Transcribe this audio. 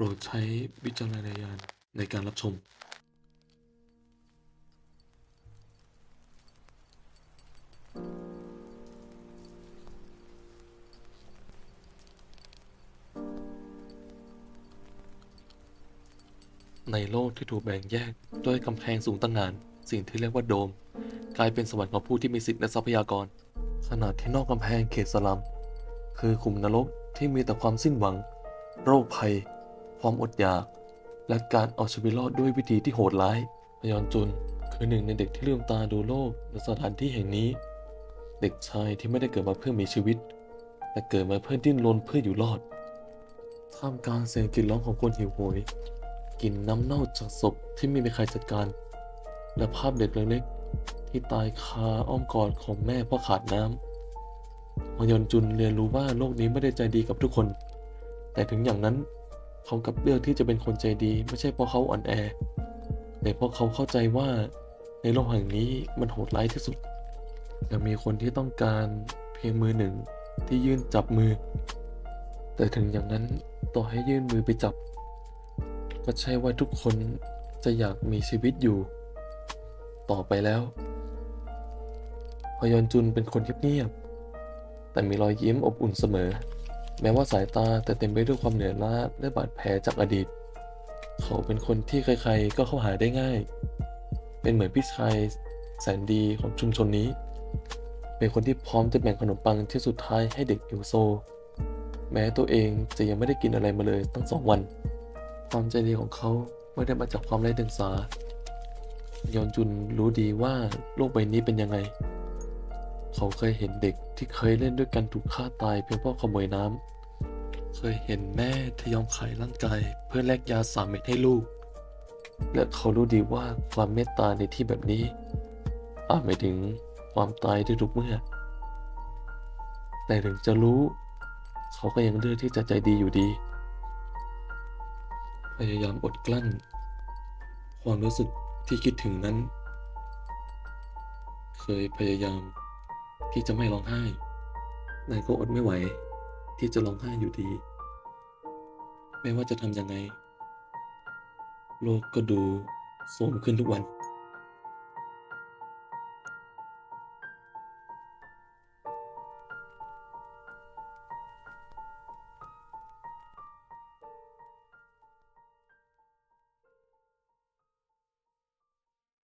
ปรดใช้วิจารณญาณในการรับชม ในโลกที่ถูกแบ่งแยกด้วยกำแพงสูงตั้งงาน สิ่งที่เรียกว่าโดม กลายเป็นสวรรค์ของผู้ที่มีสิทธิ์และทรัพยากรขนาดที่นอกกำแพงเขตสลัม คือขุมนรกที่มีแต่ความสิ้นหวัง โรคภัย ความอดอยาก และการเอาชีวิตรอดด้วยวิธีที่โหดร้ายพยอนจุนคือหนึ่งในเด็กที่ลืมตาดูโลกในสถานที่แห่งนี้ เด็กชายที่ไม่ได้เกิดมาเพื่อมีชีวิต แต่เกิดมาเพื่อดิ้นรนเพื่ออยู่รอด ท่ามกลางเสียงกรีดร้องของคนหิวโหยกลิ่นน้ำเน่าจากศพที่ไม่มีใครจัดการ และภาพเด็กเล็กๆที่ตายคาอ้อมกอดของแม่เพราะขาดน้ำฮยอนจุนเรียนรู้ว่าโลกนี้ไม่ได้ใจดีกับทุกคน แต่ถึงอย่างนั้น เขากับเลือกที่จะเป็นคนใจดี ไม่ใช่เพราะเขาอ่อนแอ แต่เพราะเขาเข้าใจว่าในโลกแห่งนี้มันโหดร้ายที่สุดยังมีคนที่ต้องการเพียงมือหนึ่งที่ยื่นจับมือ แต่ถึงอย่างนั้นต่อให้ยื่นมือไปจับ ก็ใช่ว่าทุกคนจะอยากมีชีวิตอยู่ ต่อไปแล้วฮยอนจุนเป็นคนเงียบๆแต่มีรอยยิ้มอบอุ่นเสมอ แม้ว่าสายตาแต่เต็มไปด้วยความเหนื่อยล้าและบาดแผลจากอดีต เขาเป็นคนที่ใครๆก็เข้าหาได้ง่าย เป็นเหมือนพี่ชายแสนดีของชุมชนนี้ เป็นคนที่พร้อมจะแบ่งขนมปังที่สุดท้ายให้เด็กหิวโซ แม้ตัวเองจะยังไม่ได้กินอะไรมาเลยตั้งสองวัน ความใจดีของเขาไม่ได้มาจากความไร้เดียงสายอนจุนรู้ดีว่าโลกใบนี้เป็นยังไง เขาเคยเห็นเด็กที่เคยเล่นด้วยกันถูกฆ่าตายเพียงเพราะขโมยน้ำ เคยเห็นแม่ที่ยอมขายร่างกายเพื่อแลกยาสามเม็ดให้ลูก และเขารู้ดีว่าความเมตตาในที่แบบนี้ อาจหมายถึงความตายที่ทุกเมื่อ แต่ถึงจะรู้ เขาก็ยังเลือกที่จะใจดีอยู่ดี พยายามอดกลั้น ความรู้สึกที่คิดถึงนั้น เคยพยายาม ที่จะไม่ร้องไห้แต่ก็อดไม่ไหว ที่จะร้องไห้อยู่ดี ไม่ว่าจะทำยังไง โลกก็ดูโทรมขึ้นทุกวัน